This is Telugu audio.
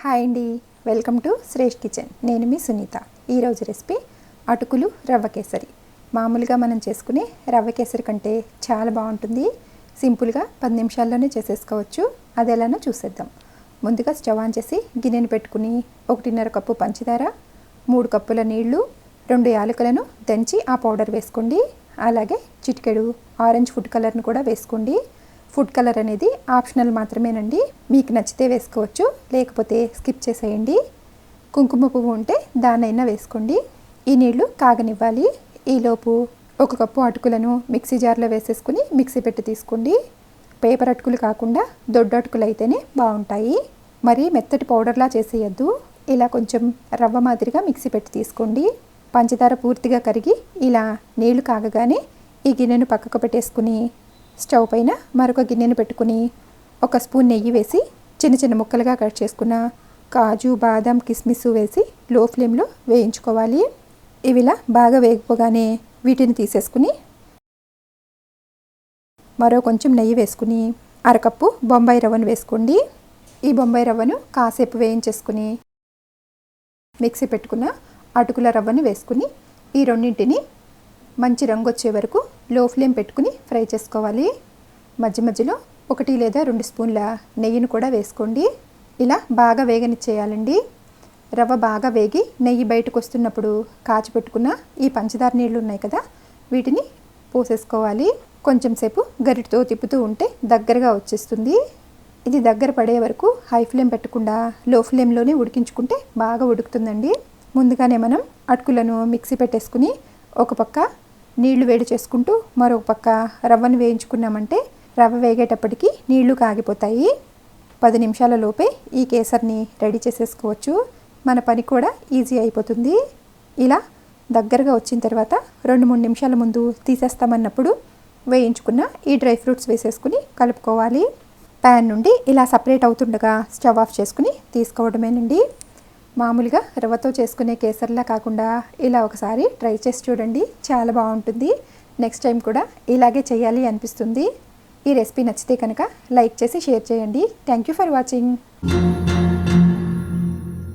హాయ్ అండి. Welcome to Shresh kitchen. నేను మీ సునీత. ఈరోజు రెసిపీ అటుకులు రవ్వ కేసరి. మామూలుగా మనం చేసుకునే రవ్వ కేసరి కంటే చాలా బాగుంటుంది. సింపుల్గా పది నిమిషాల్లోనే చేసేసుకోవచ్చు. అది ఎలానో చూసేద్దాం. ముందుగా స్టవ్ ఆన్ చేసి గిన్నెను పెట్టుకుని ఒకటిన్నర కప్పు పంచదార మూడు కప్పుల నీళ్ళు రెండు యాలకులను దంచి ఆ పౌడర్ వేసుకోండి. అలాగే చిటికెడు ఆరెంజ్ ఫుడ్ కలర్ను కూడా వేసుకోండి. ఫుడ్ కలర్ అనేది ఆప్షనల్ మాత్రమేనండి. మీకు నచ్చితే వేసుకోవచ్చు లేకపోతే స్కిప్ చేసేయండి. కుంకుమ పువ్వు ఉంటే దాన్నైనా వేసుకోండి. ఈ నీళ్ళు కాగనివ్వాలి. ఈలోపు ఒక కప్పు అటుకులను మిక్సీ జార్లో వేసేసుకుని మిక్సీ పెట్టి తీసుకోండి. పేపర్ అటుకులు కాకుండా దొడ్డు అటుకులు అయితేనే బాగుంటాయి మరి మెత్తటి పౌడర్లా చేసేయద్దు. ఇలా కొంచెం రవ్వ మాదిరిగా మిక్సీ పెట్టి తీసుకోండి. పంచదార పూర్తిగా కరిగి ఇలా నీళ్ళు కాగగానే ఈ గిన్నెను పక్కకు పెట్టేసుకుని స్టవ్ పైన మరొక గిన్నెను పెట్టుకుని ఒక స్పూన్ నెయ్యి వేసి చిన్న చిన్న ముక్కలుగా కట్ చేసుకున్న కాజు బాదం కిస్మిస్ వేసి లో ఫ్లేమ్లో వేయించుకోవాలి. ఇవిలా బాగా వేగిపోగానే వీటిని తీసేసుకుని మరో కొంచెం నెయ్యి వేసుకుని అరకప్పు బొంబాయి రవ్వను వేసుకోండి. ఈ బొంబాయి రవ్వను కాసేపు వేయించేసుకుని మిక్సీ పెట్టుకున్న అటుకుల రవ్వను వేసుకుని ఈ రెండింటిని మంచి రంగు వచ్చే వరకు లో ఫ్లేమ్ పెట్టుకుని ఫ్రై చేసుకోవాలి. మధ్య మధ్యలో ఒకటి లేదా రెండు స్పూన్ల నెయ్యిని కూడా వేసుకోండి. ఇలా బాగా వేగనిచ్చేయాలండి. రవ్వ బాగా వేగి నెయ్యి బయటకు వస్తున్నప్పుడు కాచి పెట్టుకున్న ఈ పంచదార నీళ్ళు ఉన్నాయి కదా వీటిని పోసేసుకోవాలి. కొంచెం సేపు గరిటతో తిప్పుతూ ఉంటే దగ్గరగా వచ్చేస్తుంది. ఇది దగ్గర పడే వరకు హై ఫ్లేమ్ పెట్టకుండా లో ఫ్లేమ్లోనే ఉడికించుకుంటే బాగా ఉడుకుతుందండి. ముందుగానే మనం అటుకులను మిక్సీ పెట్టేసుకుని ఒక పక్క నీళ్ళు వేడి చేసుకుంటూ మరొక పక్క రవ్వను వేయించుకున్నామంటే రవ్వ వేగేటప్పటికి నీళ్ళు కాగిపోతాయి. పది నిమిషాల లోపే ఈ కేసర్ని రెడీ చేసేసుకోవచ్చు. మన పని కూడా ఈజీ అయిపోతుంది. ఇలా దగ్గరగా వచ్చిన తర్వాత రెండు మూడు నిమిషాల ముందు తీసేస్తామన్నప్పుడు వేయించుకున్న ఈ డ్రై ఫ్రూట్స్ వేసేసుకుని కలుపుకోవాలి. ప్యాన్ నుండి ఇలా సపరేట్ అవుతుండగా స్టవ్ ఆఫ్ చేసుకుని తీసుకోవడమేనండి. మామూలుగా రవ్వతో చేసుకునే కేసర్లా కాకుండా ఇలా ఒకసారి ట్రై చేసి చూడండి. చాలా బాగుంటుంది. నెక్స్ట్ టైం కూడా ఇలాగే చేయాలి అనిపిస్తుంది. ఈ రెసిపీ నచ్చితే కనుక లైక్ చేసి షేర్ చేయండి. Thank you for watching